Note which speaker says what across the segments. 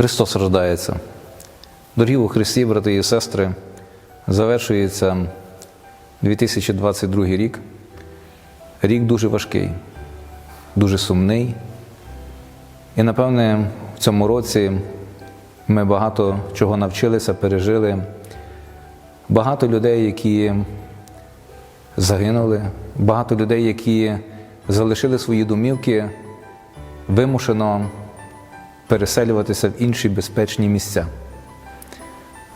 Speaker 1: Христос рождається. Дорогі у Христі, брати і сестри, завершується 2022 рік. Рік дуже важкий, дуже сумний. І, напевне, в цьому році ми багато чого навчилися, пережили. Багато людей, які загинули, багато людей, які залишили свої домівки, вимушено переселюватися в інші безпечні місця.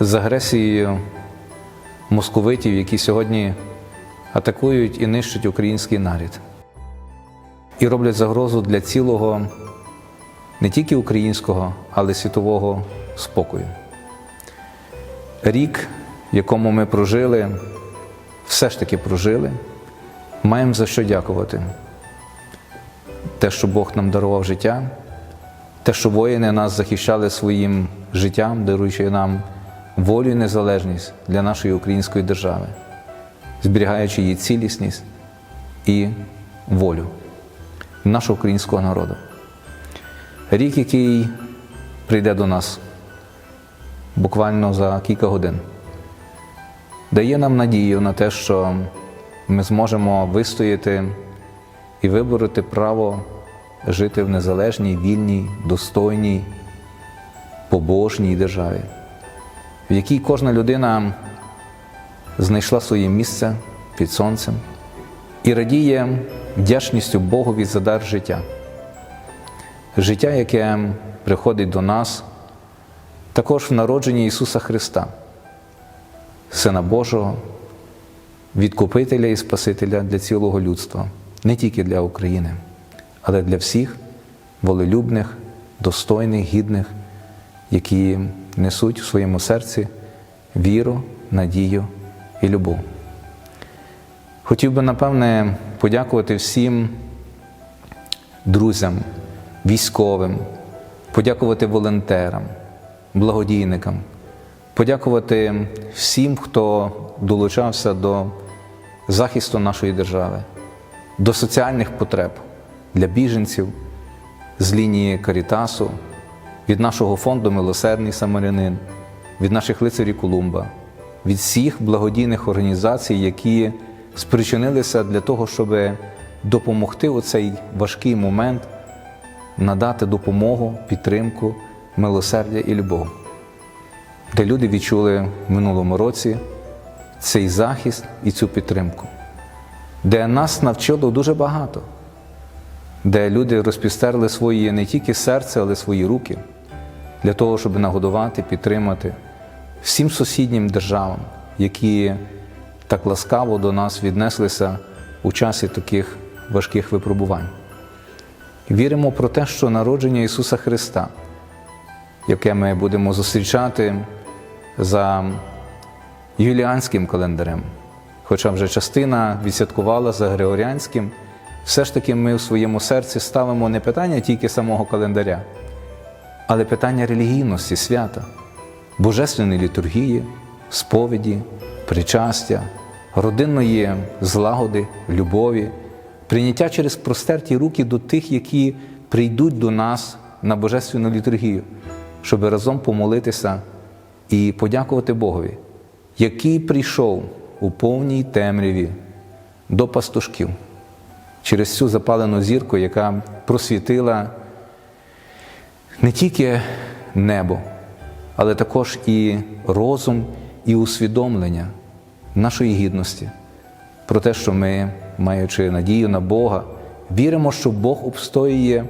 Speaker 1: З агресією московитів, які сьогодні атакують і нищать український нарід. І роблять загрозу для цілого не тільки українського, але й світового спокою. Рік, в якому ми прожили, все ж таки прожили, маємо за що дякувати. Те, що Бог нам дарував життя, те, що воїни нас захищали своїм життям, даруючи нам волю і незалежність для нашої української держави, зберігаючи її цілісність і волю нашого українського народу. Рік, який прийде до нас буквально за кілька годин, дає нам надію на те, що ми зможемо вистояти і вибороти право жити в незалежній, вільній, достойній, побожній державі, в якій кожна людина знайшла своє місце під сонцем і радіє вдячністю Богові за дар життя. Життя, яке приходить до нас, також в народженні Ісуса Христа, Сина Божого, відкупителя і Спасителя для цілого людства, не тільки для України, але для всіх волелюбних, достойних, гідних, які несуть в своєму серці віру, надію і любов. Хотів би, напевне, подякувати всім друзям, військовим, подякувати волонтерам, благодійникам, подякувати всім, хто долучався до захисту нашої держави, до соціальних потреб для біженців з лінії Карітасу, від нашого фонду Милосердний Самарянин, від наших лицарів Колумба, від всіх благодійних організацій, які спричинилися для того, щоб допомогти у цей важкий момент надати допомогу, підтримку, милосердя і любов, де люди відчули в минулому році цей захист і цю підтримку, де нас навчило дуже багато, де люди розпістерли свої не тільки серце, але свої руки для того, щоб нагодувати, підтримати всім сусіднім державам, які так ласкаво до нас віднеслися у часі таких важких випробувань. Віримо про те, що народження Ісуса Христа, яке ми будемо зустрічати за юліанським календарем, хоча вже частина відсвяткувала за Григоріанським, все ж таки ми в своєму серці ставимо не питання тільки самого календаря, але питання релігійності, свята, божественної літургії, сповіді, причастя, родинної злагоди, любові, прийняття через простерті руки до тих, які прийдуть до нас на Божественну літургію, щоб разом помолитися і подякувати Богові, який прийшов у повній темряві до пастушків через цю запалену зірку, яка просвітила не тільки небо, але також і розум, і усвідомлення нашої гідності про те, що ми, маючи надію на Бога, віримо, що Бог обстоює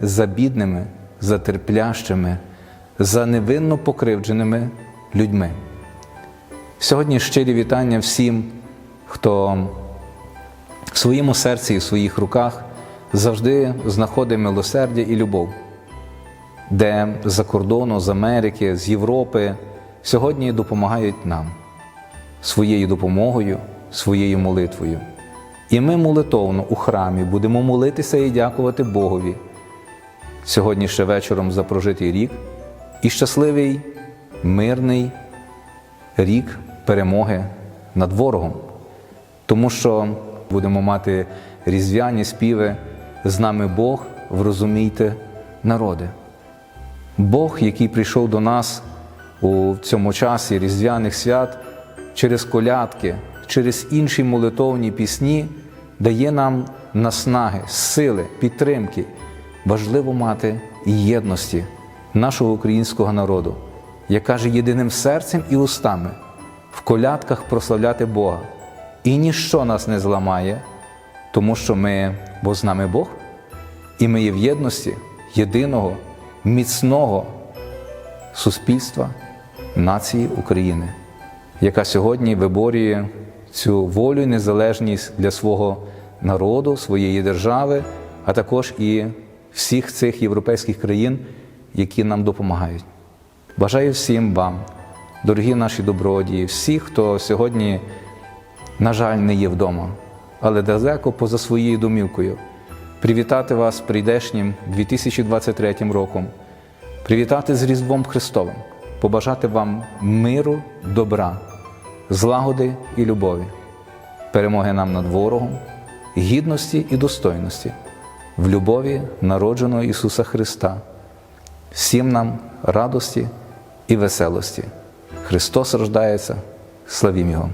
Speaker 1: за бідними, за терплящими, за невинно покривдженими людьми. Сьогодні щирі вітання всім, хто своєму серці і в своїх руках завжди знаходить милосердя і любов, де за кордону, з Америки, з Європи сьогодні допомагають нам своєю допомогою, своєю молитвою. І ми молитовно у храмі будемо молитися і дякувати Богові сьогодні ще вечором за прожитий рік і щасливий, мирний рік перемоги над ворогом, тому що будемо мати різдвяні співи з нами Бог, врозумійте народи. Бог, який прийшов до нас у цьому часі різдвяних свят через колядки, через інші молитовні пісні, дає нам наснаги, сили, підтримки. Важливо мати єдності нашого українського народу, як каже єдиним серцем і устами в колядках прославляти Бога. І ніщо нас не зламає, тому що ми, бо з нами Бог, і ми є в єдності єдиного, міцного суспільства нації України, яка сьогодні виборює цю волю і незалежність для свого народу, своєї держави, а також і всіх цих європейських країн, які нам допомагають. Бажаю всім вам, дорогі наші добродії, всі, хто сьогодні, на жаль, не є вдома, але далеко поза своєю домівкою, привітати вас прийдешнім 2023 роком, привітати з Різдвом Христовим, побажати вам миру, добра, злагоди і любові, перемоги нам над ворогом, гідності і достойності, в любові народженого Ісуса Христа, всім нам радості і веселості. Христос рождається, славім Його!